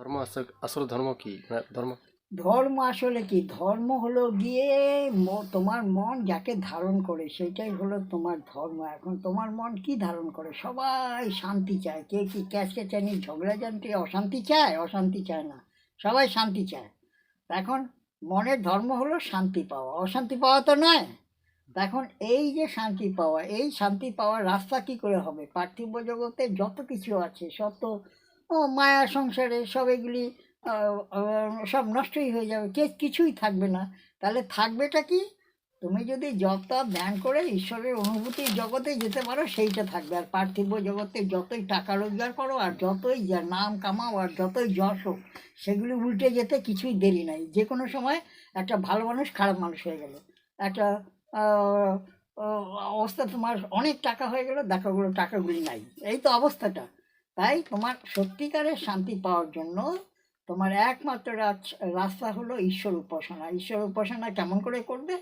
ধর্ম আসল- ধর্ম কি? ধর্ম? ধর্ম আসলে কি? ধর্ম হলো গিয়ে তোমার মন যাকে ধারণ করে সেটাই হলো তোমার ধর্ম। এখন তোমার মন কি ধারণ করে? সবাই শান্তি চায়। কে কি ক্যাশকে চায়নি ঝগড়া ঝগড়াঝান্তি অশান্তি চায়? অশান্তি চায় না। সবাই শান্তি চায়। এখন মনের ধর্ম হলো শান্তি পাওয়া। অশান্তি পাওয়া তো নয়। এখন এই যে শান্তি পাওয়া, এই শান্তি পাওয়ার রাস্তা কি করে হবে? পার্থিব জগতে যত কিছু আছে সব তো ও, মায়া সংসারে সব এগুলি সব নষ্টই হয়ে যাবে কে কিছুই থাকবে না। তাহলে থাকবেটা কি? তুমি যদি জপ তপ ধ্যান করে ঈশ্বরের অনুভূতির জগতে যেতে পারো সেইটা থাকবে। আর পার্থিব জগতে যতই টাকা রোজগার করো আর যতই যা নাম কামাও আর যতই যশ হোক সেগুলি উল্টে যেতে কিছুই দেরি নাই। যে কোনো সময় একটা ভালো মানুষ খারাপ মানুষ হয়ে গেল। একটা অবস্থা তোমার অনেক টাকা হয়ে গেল দেখাগুলো টাকাগুলি নাই। এই তো অবস্থাটা। তাই তোমার সত্যিকারের শান্তি পাওয়ার জন্য তোমার একমাত্র রাস্তা হলো ঈশ্বর উপাসনা। ঈশ্বর উপাসনা কেমন করে করবে?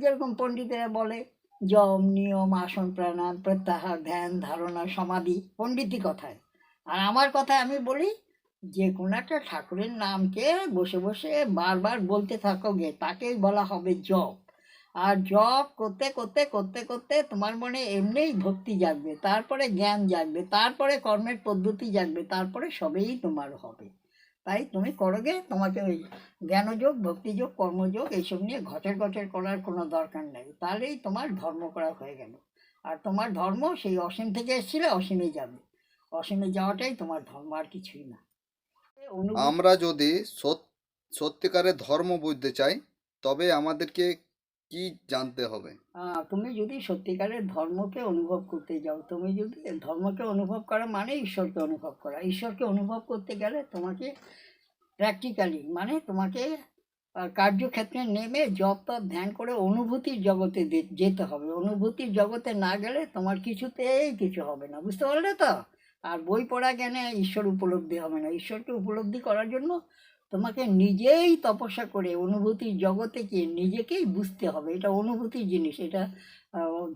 যেরকম পণ্ডিতেরা বলে যম নিয়ম, আসন, প্রাণায়াম, প্রত্যাহার, ধ্যান, ধারণা, সমাধি পণ্ডিতি কথায়। আর আমার কথায় আমি বলি, যে কোনো একটা ঠাকুরের নামকে বসে বসে বারবার বলতে থাকো গে, তাকেই বলা হবে জপ আর জপ করতে করতে করতে করতে তোমার মনে এমনিই ভক্তি জাগবে, তারপরে জ্ঞান জাগবে, তারপরে কর্মের পদ্ধতি জাগবে, তারপরে সবেই তোমার হবে। তাই তুমি করোগে তোমাকে ওই জ্ঞানযোগ, ভক্তিযোগ, কর্মযোগ এইসব নিয়ে ঘটের ঘচর করার কোনো দরকার নেই। তাহলেই তোমার ধর্ম করা হয়ে গেল। আর তোমার ধর্ম সেই অসীম থেকে এসেছিলে, অসীমে যাবে। অসীমে যাওয়াটাই তোমার ধর্ম, আর কিছুই না। আমরা যদি সত- সত্যিকারের ধর্ম বুঝতে চাই, তবে আমাদেরকে কি জানতে হবে? তুমি যদি সত্যিকারের ধর্মকে অনুভব করতে যাও, তুমি যদি ধর্মকে অনুভব করা মানে ঈশ্বরকে অনুভব করা। ঈশ্বরকে অনুভব করতে গেলে তোমাকে প্র্যাকটিক্যালি মানে তোমাকে কার্যক্ষেত্রে নেমে জপ তপ ধ্যান করে অনুভূতির জগতে যেতে হবে। অনুভূতির জগতে না গেলে তোমার কিছুতেই কিছু হবে না। বুঝতে পারলে তো? আর বই পড়া জ্ঞানে ঈশ্বর উপলব্ধি হবে না। ঈশ্বরকে উপলব্ধি করার জন্য তোমাকে নিজেই তপস্যা করে অনুভূতির জগতে গিয়ে নিজেকেই বুঝতে হবে। এটা অনুভূতির জিনিস, এটা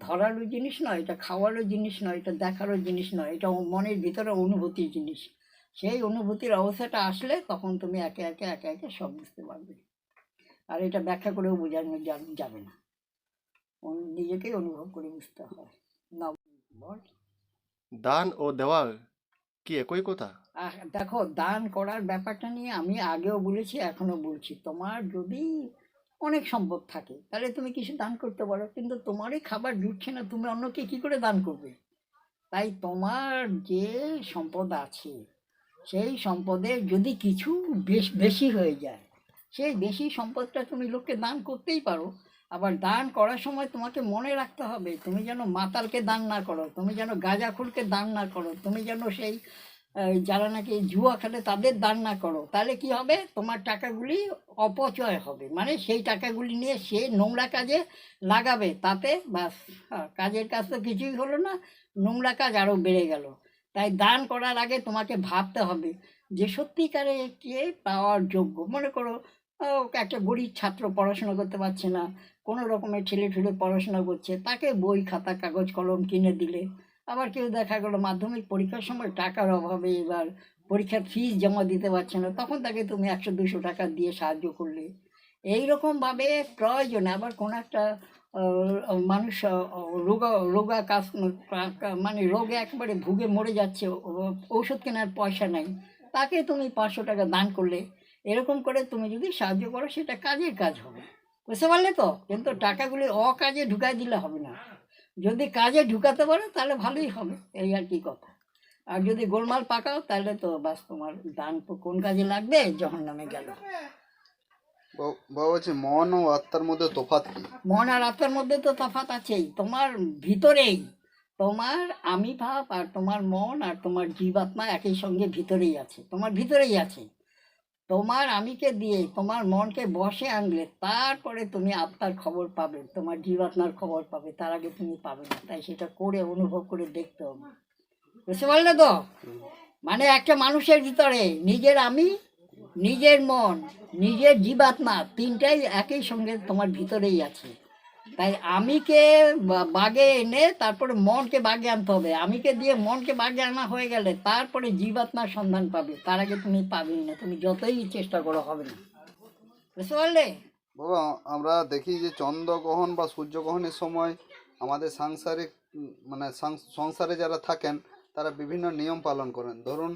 ধরারও জিনিস নয়, এটা খাওয়ারও জিনিস নয়, এটা দেখারও জিনিস নয়, এটা মনের ভিতরে অনুভূতির জিনিস। সেই অনুভূতির অবস্থাটা আসলে তখন তুমি একে একে একে একে সব বুঝতে পারবে। আর এটা ব্যাখ্যা করেও বোঝানো যাবে না। নিজেকেই অনুভব করে বুঝতে হয়। দান ও দেওয়া কি একই কথা? দেখো, দান করার ব্যাপারটা নিয়ে আমি আগেও বলেছি এখনও বলছি। তোমার যদি অনেক সম্পদ থাকে, তাহলে তুমি কিছু দান করতে পারো, কিন্তু তোমারই খাবার জুটছে না, তুমি অন্যকে কি করে দান করবে? তাই তোমার যে সম্পদ আছে, সেই সম্পদের যদি কিছু বেশ, বেশি হয়ে যায়, সেই বেশি সম্পদটা তুমি লোককে দান করতেই পারো আবার দান করার সময় তোমাকে মনে রাখতে হবে তুমি যেন মাতালকে দান না করো তুমি যেন গাঁজাখুরকে দান না করো তুমি যেন সেই যারা নাকি জুয়া খেলে তাদের দান না করো। তাহলে কি হবে? তোমার টাকাগুলি অপচয় হবে। মানে সেই টাকাগুলি নিয়ে সে নোংরা কাজে লাগাবে তাতে বাস হ্যাঁ, কাজের কাজ তো কিছুই হলো না নোংরা কাজ আরও বেড়ে গেল। তাই দান করার আগে তোমাকে ভাবতে হবে যে সত্যিকারে কে পাওয়ার যোগ্য। মনে করো একটা গরিব ছাত্র পড়াশোনা করতে পারছে না, কোনো রকমের ছেলে ঠেলে পড়াশোনা করছে, তাকে বই, খাতা, কাগজ, কলম কিনে দিলে। আবার কেউ দেখা গেলো মাধ্যমিক পরীক্ষার সময় টাকার অভাবে এবার পরীক্ষার ফিস জমা দিতে পারছে না, তখন তাকে তুমি একশো দুশো টাকা দিয়ে সাহায্য করলে। এই রকমভাবে প্রয়োজনে আবার কোনো একটা মানুষ রোগা রোগা কাজ মানে রোগে একেবারে ভুগে মরে যাচ্ছে ও- ঔষধ কেনার পয়সা নাই, তাকে তুমি পাঁচশো টাকা দান করলে এরকম করে তুমি যদি সাহায্য করো সেটা কাজের কাজ হবে। বুঝতে পারলে তো? কিন্তু টাকাগুলি অকাজে ঢুকাই দিলে হবে না। যদি কাজে ঢুকাতে পারো তাহলে ভালোই হবে। এই আর কি কথা। আর যদি গোলমাল পাকাও তাহলে তো বাস তোমার দান তো কোন কাজে লাগবে? যখন নামে গেল মন ও আত্মার মধ্যে তফাৎ কি? মন আর আত্মার মধ্যে তো তফাৎ আছেই। তোমার ভিতরেই তোমার আমি ভাব আর তোমার মন আর তোমার জীবাত্মা একই সঙ্গে ভিতরেই আছে। তোমার ভিতরেই আছে। তোমার আমিকে দিয়ে তোমার মনকে বসে আনলে তারপরে তুমি আত্মার খবর পাবে, তোমার জীবাত্মার খবর পাবে, তার আগে তুমি পাবে না। তাই সেটা করে, অনুভব করে দেখতে হবে। বুঝতে পারলে তো? মানে একটা মানুষের ভিতরে নিজের আমি, নিজের মন, নিজের জীবাত্মা, তিনটাই একই সঙ্গে তোমার ভিতরেই আছে। তাই আমিকে বাগে এনে তারপরে মনকে বাগে আনতে হবে। আমিকে দিয়ে মনকে বাগে আনা হয়ে গেলে তারপরে জীবাত্মার সন্ধান পাবে। তার আগে তুমি পাবেই না, তুমি যতই চেষ্টা করো, হবে না। বুঝতে পারলে? বাবা, আমরা দেখি যে চন্দ্রগ্রহণ বা সূর্যগ্রহণের সময় আমাদের সাংসারিক মানে সংসারে যারা থাকেন, তারা বিভিন্ন নিয়ম পালন করেন। ধরুন,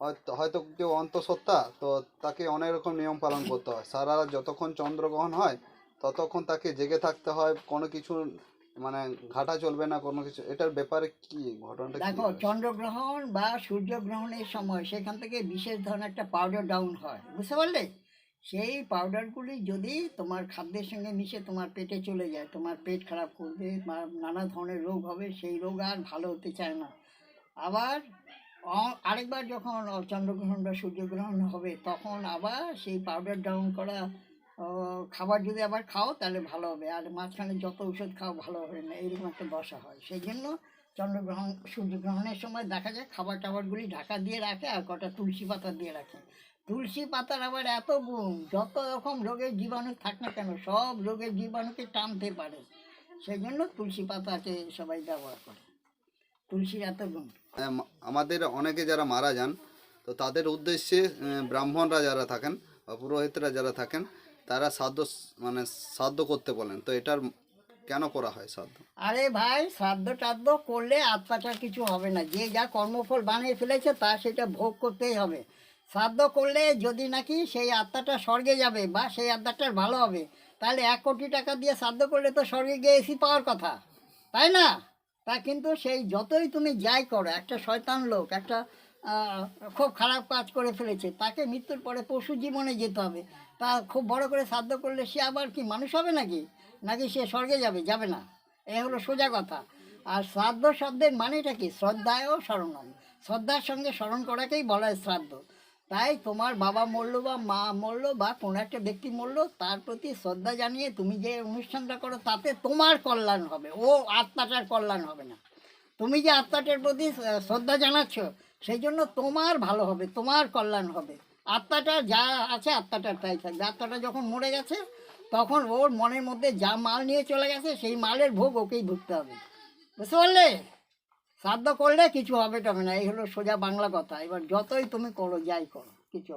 হয়তো হয়তো কেউ অন্তঃসত্ত্বা, তো তাকে অনেক রকম নিয়ম পালন করতে হয়। সারা যতক্ষণ চন্দ্রগ্রহণ হয় ততক্ষণ তাকে জেগে থাকতে হয়, কোনো কিছু মানে ঘাটা চলবে না, কোনো কিছু। এটার ব্যাপারে কি, ঘটনাটা দেখো, চন্দ্রগ্রহণ বা সূর্যগ্রহণের সময় সেখান থেকে বিশেষ ধরনের একটা পাউডার ডাউন হয়। বুঝতে পারলে? সেই পাউডারগুলি যদি তোমার খাদ্যের সঙ্গে মিশে তোমার পেটে চলে যায়, তোমার পেট খারাপ করবে নানা ধরনের রোগ হবে, সেই রোগ আর ভালো হতে চায় না। আবার আরেকবার যখন চন্দ্রগ্রহণ বা সূর্যগ্রহণ হবে, তখন আবার সেই পাউডার ডাউন করা খাবার যদি আবার খাও তাহলে ভালো হবে। আর মাঝখানে যত ওষুধ খাও ভালো হবে না, এরকম একটা দশা হয়। সেই জন্য চন্দ্রগ্রহণ, সূর্যগ্রহণের সময় দেখা যায় খাবার টাবারগুলি ঢাকা দিয়ে রাখে আর কটা তুলসী পাতা দিয়ে রাখে। তুলসী পাতার আবার এত গুণ, যত রকম রোগের জীবাণু থাক না কেন, সব রোগের জীবাণুকে টানতে পারে। সেই জন্য তুলসী পাতাকে সবাই ব্যবহার করে। তুলসীর এত গুণ। আমাদের অনেকে যারা মারা যান, তো তাদের উদ্দেশ্যে ব্রাহ্মণরা যারা থাকেন বা পুরোহিতরা যারা থাকেন তারা শ্রাদ্ধ মানে শ্রাদ্ধ করতে বলেন। তো এটার কেন করা হয় শ্রাদ্ধ আরে ভাই শ্রাদ্ধ টাদ্ধ করলে আত্মাটার কিছু হবে না। যে যা কর্মফল বানিয়ে ফেলেছে, তা সেটা ভোগ করতেই হবে। শ্রাদ্ধ করলে যদি নাকি সেই আত্মাটা স্বর্গে যাবে বা সেই আত্মাটার ভালো হবে, তাহলে এক কোটি টাকা দিয়ে শ্রাদ্ধ করলে তো স্বর্গে গিয়ে এসি পাওয়ার কথা। তাই না? তা কিন্তু সেই যতই তুমি যাই করো, একটা শয়তান লোক, একটা খুব খারাপ কাজ করে ফেলেছে, তাকে মৃত্যুর পরে পশু জীবনে যেতে হবে। তা খুব বড় করে শ্রাদ্ধ করলে সে আবার কি, মানুষ হবে নাকি? নাকি সে স্বর্গে যাবে? যাবে না। এ হলো সোজা কথা। আর শ্রাদ্ধ শব্দের মানেটা কি? শ্রদ্ধায় ও স্মরণম। শ্রদ্ধার সঙ্গে স্মরণ করাকেই বলা হয় শ্রাদ্ধ। তাই তোমার বাবা মরলো বা মা মরলো বা কোনো একটা ব্যক্তি মরল, তার প্রতি শ্রদ্ধা জানিয়ে তুমি যে অনুষ্ঠানটা করো, তাতে তোমার কল্যাণ হবে। ও আত্মাটার কল্যাণ হবে না। তুমি যে আত্মাটার প্রতি শ্রদ্ধা জানাচ্ছ, সেই জন্য তোমার ভালো হবে, তোমার কল্যাণ হবে। আত্মাটা যা আছে আত্মাটা তাই থাকবে। আত্মাটা যখন মরে গেছে, তখন ওর মনের মধ্যে যা মাল নিয়ে চলে গেছে, সেই মালের ভোগ ওকেই ভুগতে হবে। বুঝতে পারলে? শ্রাদ্ধ করলে কিছু হবে টবে না, এই হলো সোজা বাংলা কথা। এবার যতই তুমি করো, যাই করো, কিছু।